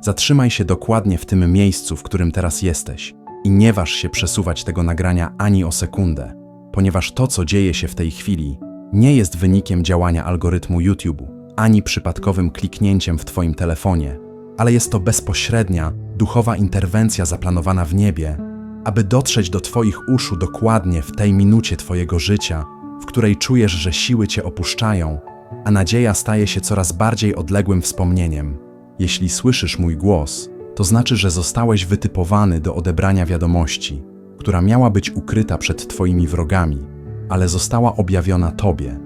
Zatrzymaj się dokładnie w tym miejscu, w którym teraz jesteś i nie waż się przesuwać tego nagrania ani o sekundę, ponieważ to, co dzieje się w tej chwili, nie jest wynikiem działania algorytmu YouTube, ani przypadkowym kliknięciem w Twoim telefonie, ale jest to bezpośrednia, duchowa interwencja zaplanowana w niebie, aby dotrzeć do Twoich uszu dokładnie w tej minucie Twojego życia, w której czujesz, że siły Cię opuszczają, a nadzieja staje się coraz bardziej odległym wspomnieniem. Jeśli słyszysz mój głos, to znaczy, że zostałeś wytypowany do odebrania wiadomości, która miała być ukryta przed Twoimi wrogami, ale została objawiona Tobie,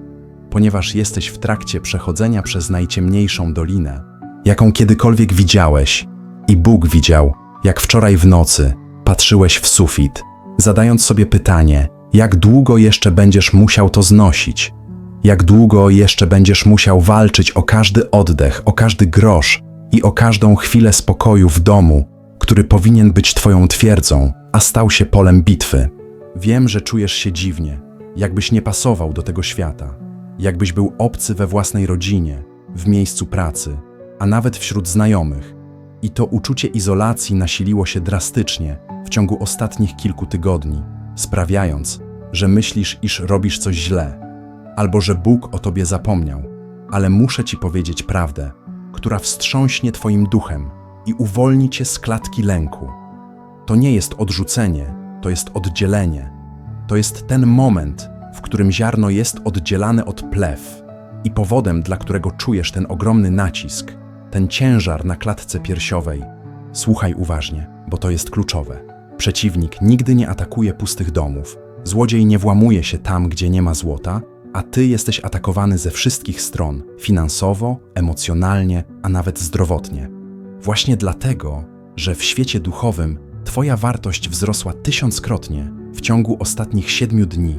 ponieważ jesteś w trakcie przechodzenia przez najciemniejszą dolinę, jaką kiedykolwiek widziałeś, i Bóg widział, jak wczoraj w nocy patrzyłeś w sufit, zadając sobie pytanie, jak długo jeszcze będziesz musiał to znosić, jak długo jeszcze będziesz musiał walczyć o każdy oddech, o każdy grosz i o każdą chwilę spokoju w domu, który powinien być Twoją twierdzą, a stał się polem bitwy. Wiem, że czujesz się dziwnie, jakbyś nie pasował do tego świata, jakbyś był obcy we własnej rodzinie, w miejscu pracy, a nawet wśród znajomych. I to uczucie izolacji nasiliło się drastycznie w ciągu ostatnich kilku tygodni, sprawiając, że myślisz, iż robisz coś źle, albo że Bóg o tobie zapomniał. Ale muszę ci powiedzieć prawdę, która wstrząśnie twoim duchem i uwolni cię z klatki lęku. To nie jest odrzucenie, to jest oddzielenie. To jest ten moment, w którym ziarno jest oddzielane od plew i powodem, dla którego czujesz ten ogromny nacisk, ten ciężar na klatce piersiowej. Słuchaj uważnie, bo to jest kluczowe. Przeciwnik nigdy nie atakuje pustych domów. Złodziej nie włamuje się tam, gdzie nie ma złota, a ty jesteś atakowany ze wszystkich stron finansowo, emocjonalnie, a nawet zdrowotnie. Właśnie dlatego, że w świecie duchowym Twoja wartość wzrosła tysiąckrotnie w ciągu ostatnich siedmiu dni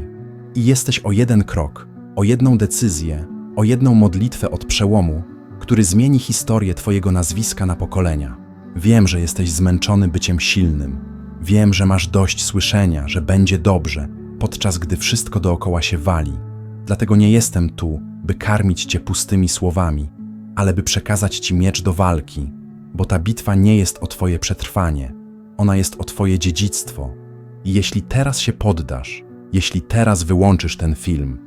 i jesteś o jeden krok, o jedną decyzję, o jedną modlitwę od przełomu, który zmieni historię Twojego nazwiska na pokolenia. Wiem, że jesteś zmęczony byciem silnym. Wiem, że masz dość słyszenia, że będzie dobrze, podczas gdy wszystko dookoła się wali. Dlatego nie jestem tu, by karmić Cię pustymi słowami, ale by przekazać Ci miecz do walki, bo ta bitwa nie jest o Twoje przetrwanie, ona jest o Twoje dziedzictwo. I jeśli teraz się poddasz, jeśli teraz wyłączysz ten film,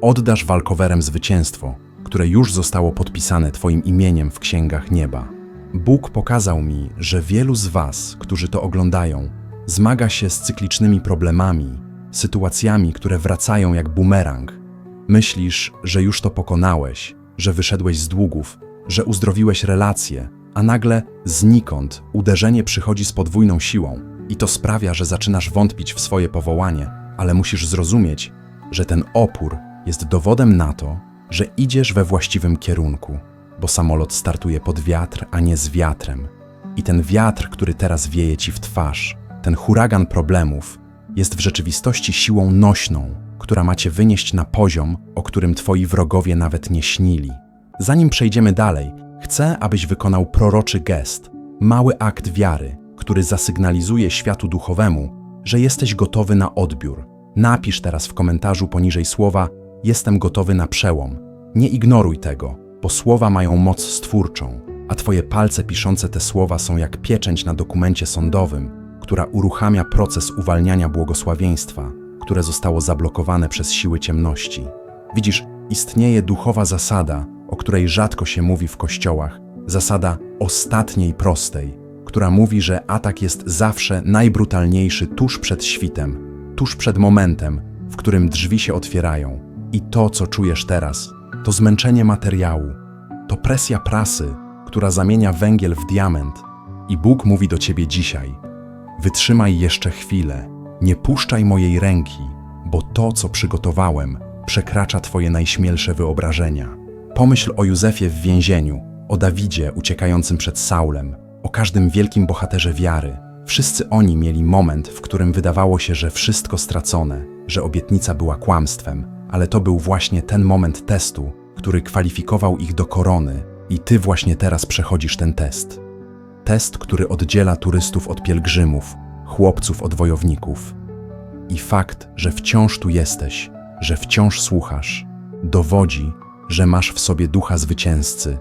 oddasz walkowerem zwycięstwo, które już zostało podpisane Twoim imieniem w księgach nieba. Bóg pokazał mi, że wielu z Was, którzy to oglądają, zmaga się z cyklicznymi problemami, sytuacjami, które wracają jak bumerang. Myślisz, że już to pokonałeś, że wyszedłeś z długów, że uzdrowiłeś relacje, a nagle znikąd uderzenie przychodzi z podwójną siłą i to sprawia, że zaczynasz wątpić w swoje powołanie, ale musisz zrozumieć, że ten opór jest dowodem na to, że idziesz we właściwym kierunku, bo samolot startuje pod wiatr, a nie z wiatrem. I ten wiatr, który teraz wieje ci w twarz, ten huragan problemów, jest w rzeczywistości siłą nośną, która macie wynieść na poziom, o którym twoi wrogowie nawet nie śnili. Zanim przejdziemy dalej, chcę, abyś wykonał proroczy gest, mały akt wiary, który zasygnalizuje światu duchowemu, że jesteś gotowy na odbiór. Napisz teraz w komentarzu poniżej słowa: Jestem gotowy na przełom. Nie ignoruj tego, bo słowa mają moc stwórczą, a twoje palce piszące te słowa są jak pieczęć na dokumencie sądowym, która uruchamia proces uwalniania błogosławieństwa, które zostało zablokowane przez siły ciemności. Widzisz, istnieje duchowa zasada, o której rzadko się mówi w kościołach, zasada ostatniej prostej, która mówi, że atak jest zawsze najbrutalniejszy tuż przed świtem, tuż przed momentem, w którym drzwi się otwierają. I to, co czujesz teraz, to zmęczenie materiału, to presja prasy, która zamienia węgiel w diament. I Bóg mówi do ciebie dzisiaj: Wytrzymaj jeszcze chwilę, nie puszczaj mojej ręki, bo to, co przygotowałem, przekracza twoje najśmielsze wyobrażenia. Pomyśl o Józefie w więzieniu, o Dawidzie uciekającym przed Saulem, o każdym wielkim bohaterze wiary. Wszyscy oni mieli moment, w którym wydawało się, że wszystko stracone, że obietnica była kłamstwem, ale to był właśnie ten moment testu, który kwalifikował ich do korony, i ty właśnie teraz przechodzisz ten test. Test, który oddziela turystów od pielgrzymów, chłopców od wojowników. I fakt, że wciąż tu jesteś, że wciąż słuchasz, dowodzi, że masz w sobie ducha zwycięzcy,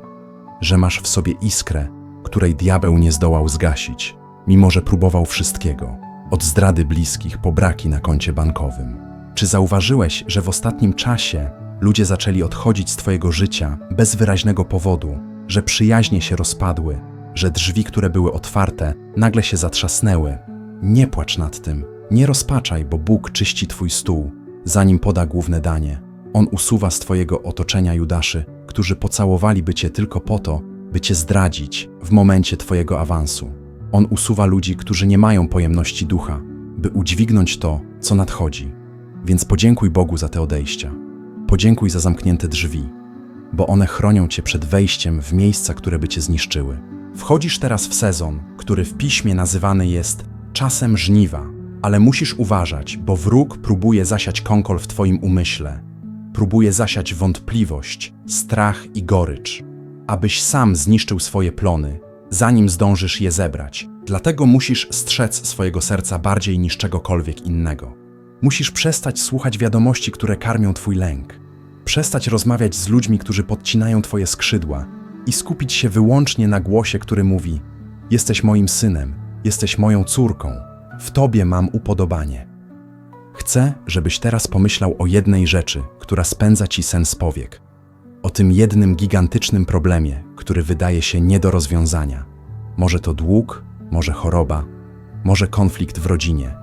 że masz w sobie iskrę, której diabeł nie zdołał zgasić, mimo że próbował wszystkiego, od zdrady bliskich po braki na koncie bankowym. Czy zauważyłeś, że w ostatnim czasie ludzie zaczęli odchodzić z Twojego życia bez wyraźnego powodu, że przyjaźnie się rozpadły, że drzwi, które były otwarte, nagle się zatrzasnęły? Nie płacz nad tym, nie rozpaczaj, bo Bóg czyści Twój stół, zanim poda główne danie. On usuwa z Twojego otoczenia Judaszy, którzy pocałowaliby Cię tylko po to, by Cię zdradzić w momencie Twojego awansu. On usuwa ludzi, którzy nie mają pojemności ducha, by udźwignąć to, co nadchodzi. Więc podziękuj Bogu za te odejścia. Podziękuj za zamknięte drzwi, bo one chronią Cię przed wejściem w miejsca, które by Cię zniszczyły. Wchodzisz teraz w sezon, który w piśmie nazywany jest czasem żniwa, ale musisz uważać, bo wróg próbuje zasiać kąkol w Twoim umyśle. Próbuje zasiać wątpliwość, strach i gorycz, abyś sam zniszczył swoje plony, zanim zdążysz je zebrać. Dlatego musisz strzec swojego serca bardziej niż czegokolwiek innego. Musisz przestać słuchać wiadomości, które karmią Twój lęk. Przestać rozmawiać z ludźmi, którzy podcinają Twoje skrzydła i skupić się wyłącznie na głosie, który mówi: Jesteś moim synem, jesteś moją córką, w Tobie mam upodobanie. Chcę, żebyś teraz pomyślał o jednej rzeczy, która spędza Ci sen z powiek. O tym jednym gigantycznym problemie, który wydaje się nie do rozwiązania. Może to dług, może choroba, może konflikt w rodzinie.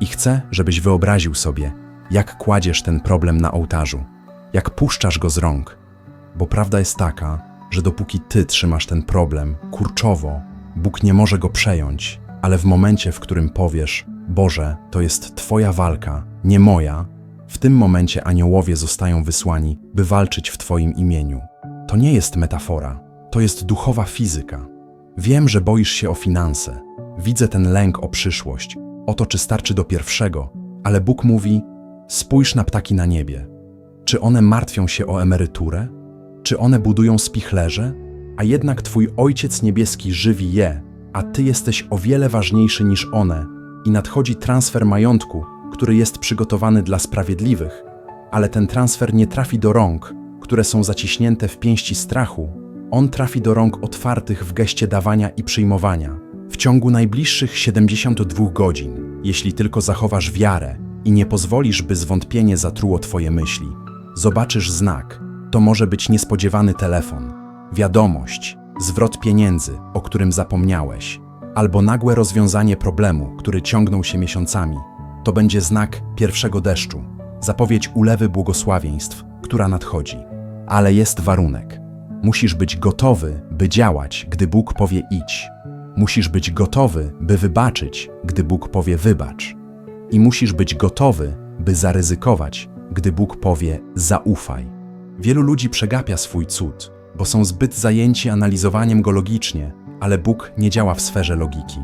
I chcę, żebyś wyobraził sobie, jak kładziesz ten problem na ołtarzu, jak puszczasz go z rąk. Bo prawda jest taka, że dopóki ty trzymasz ten problem kurczowo, Bóg nie może go przejąć, ale w momencie, w którym powiesz: Boże, to jest Twoja walka, nie moja, w tym momencie aniołowie zostają wysłani, by walczyć w Twoim imieniu. To nie jest metafora, to jest duchowa fizyka. Wiem, że boisz się o finanse, widzę ten lęk o przyszłość, o to, czy starczy do pierwszego, ale Bóg mówi: Spójrz na ptaki na niebie. Czy one martwią się o emeryturę? Czy one budują spichlerze? A jednak Twój Ojciec Niebieski żywi je, a Ty jesteś o wiele ważniejszy niż one i nadchodzi transfer majątku, który jest przygotowany dla sprawiedliwych, ale ten transfer nie trafi do rąk, które są zaciśnięte w pięści strachu. On trafi do rąk otwartych w geście dawania i przyjmowania. W ciągu najbliższych 72 godzin, jeśli tylko zachowasz wiarę i nie pozwolisz, by zwątpienie zatruło Twoje myśli, zobaczysz znak. To może być niespodziewany telefon, wiadomość, zwrot pieniędzy, o którym zapomniałeś, albo nagłe rozwiązanie problemu, który ciągnął się miesiącami. To będzie znak pierwszego deszczu, zapowiedź ulewy błogosławieństw, która nadchodzi. Ale jest warunek. Musisz być gotowy, by działać, gdy Bóg powie idź. Musisz być gotowy, by wybaczyć, gdy Bóg powie wybacz. I musisz być gotowy, by zaryzykować, gdy Bóg powie zaufaj. Wielu ludzi przegapia swój cud, bo są zbyt zajęci analizowaniem go logicznie, ale Bóg nie działa w sferze logiki.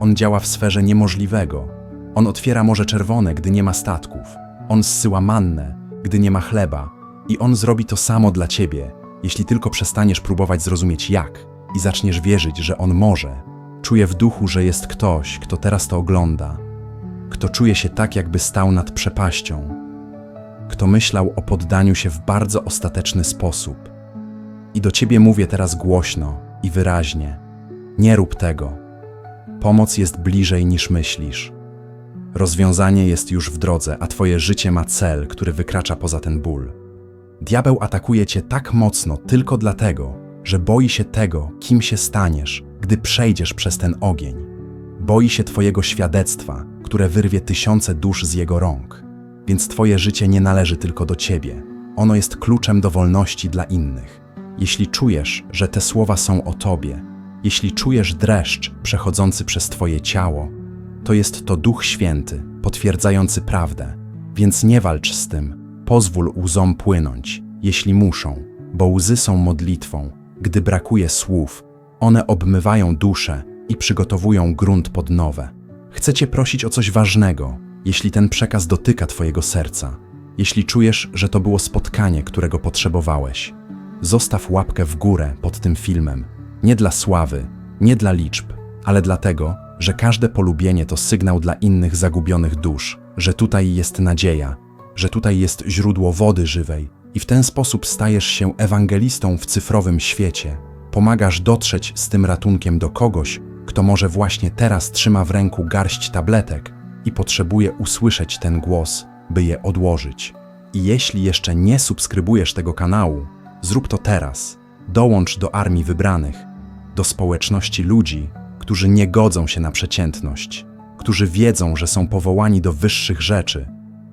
On działa w sferze niemożliwego. On otwiera Morze Czerwone, gdy nie ma statków. On zsyła mannę, gdy nie ma chleba. I On zrobi to samo dla ciebie, jeśli tylko przestaniesz próbować zrozumieć jak i zaczniesz wierzyć, że On może. Czuję w duchu, że jest ktoś, kto teraz to ogląda, kto czuje się tak, jakby stał nad przepaścią, kto myślał o poddaniu się w bardzo ostateczny sposób. I do ciebie mówię teraz głośno i wyraźnie: nie rób tego. Pomoc jest bliżej niż myślisz. Rozwiązanie jest już w drodze, a twoje życie ma cel, który wykracza poza ten ból. Diabeł atakuje cię tak mocno tylko dlatego, że boi się tego, kim się staniesz, gdy przejdziesz przez ten ogień. Boi się twojego świadectwa, które wyrwie tysiące dusz z jego rąk. Więc twoje życie nie należy tylko do ciebie. Ono jest kluczem do wolności dla innych. Jeśli czujesz, że te słowa są o tobie, jeśli czujesz dreszcz przechodzący przez twoje ciało, to jest to Duch Święty, potwierdzający prawdę. Więc nie walcz z tym, pozwól łzom płynąć, jeśli muszą, bo łzy są modlitwą. Gdy brakuje słów, one obmywają duszę i przygotowują grunt pod nowe. Chcę Cię prosić o coś ważnego, jeśli ten przekaz dotyka Twojego serca, jeśli czujesz, że to było spotkanie, którego potrzebowałeś. Zostaw łapkę w górę pod tym filmem, nie dla sławy, nie dla liczb, ale dlatego, że każde polubienie to sygnał dla innych zagubionych dusz, że tutaj jest nadzieja, że tutaj jest źródło wody żywej i w ten sposób stajesz się ewangelistą w cyfrowym świecie. Pomagasz dotrzeć z tym ratunkiem do kogoś, kto może właśnie teraz trzyma w ręku garść tabletek i potrzebuje usłyszeć ten głos, by je odłożyć. I jeśli jeszcze nie subskrybujesz tego kanału, zrób to teraz. Dołącz do armii wybranych, do społeczności ludzi, którzy nie godzą się na przeciętność, którzy wiedzą, że są powołani do wyższych rzeczy,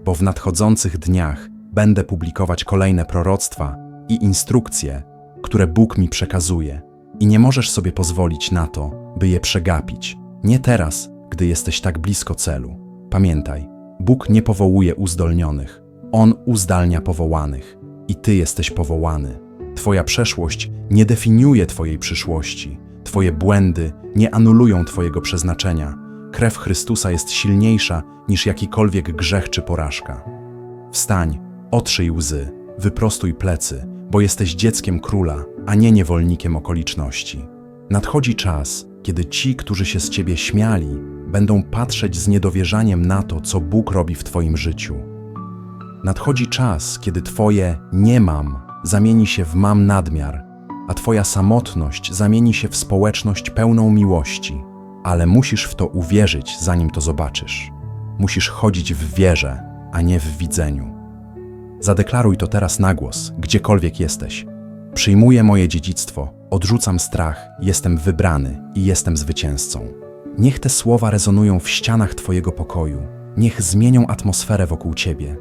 bo w nadchodzących dniach będę publikować kolejne proroctwa i instrukcje, które Bóg mi przekazuje. I nie możesz sobie pozwolić na to, by je przegapić. Nie teraz, gdy jesteś tak blisko celu. Pamiętaj, Bóg nie powołuje uzdolnionych, On uzdalnia powołanych. I Ty jesteś powołany. Twoja przeszłość nie definiuje Twojej przyszłości. Twoje błędy nie anulują Twojego przeznaczenia. Krew Chrystusa jest silniejsza niż jakikolwiek grzech czy porażka. Wstań, otrzyj łzy, wyprostuj plecy, bo jesteś dzieckiem króla, a nie niewolnikiem okoliczności. Nadchodzi czas, kiedy ci, którzy się z ciebie śmiali, będą patrzeć z niedowierzaniem na to, co Bóg robi w twoim życiu. Nadchodzi czas, kiedy twoje nie mam zamieni się w mam nadmiar, a twoja samotność zamieni się w społeczność pełną miłości. Ale musisz w to uwierzyć, zanim to zobaczysz. Musisz chodzić w wierze, a nie w widzeniu. Zadeklaruj to teraz na głos, gdziekolwiek jesteś. Przyjmuję moje dziedzictwo, odrzucam strach, jestem wybrany i jestem zwycięzcą. Niech te słowa rezonują w ścianach Twojego pokoju, niech zmienią atmosferę wokół Ciebie.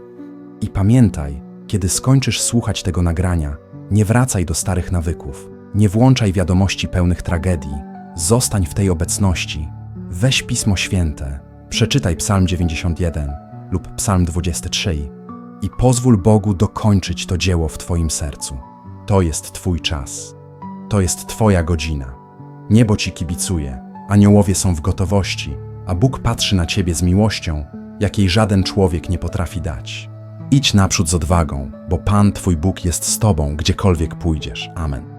I pamiętaj, kiedy skończysz słuchać tego nagrania, nie wracaj do starych nawyków, nie włączaj wiadomości pełnych tragedii, zostań w tej obecności. Weź Pismo Święte, przeczytaj Psalm 91 lub Psalm 23 i pozwól Bogu dokończyć to dzieło w Twoim sercu. To jest Twój czas. To jest Twoja godzina. Niebo Ci kibicuje, aniołowie są w gotowości, a Bóg patrzy na Ciebie z miłością, jakiej żaden człowiek nie potrafi dać. Idź naprzód z odwagą, bo Pan Twój Bóg jest z Tobą, gdziekolwiek pójdziesz. Amen.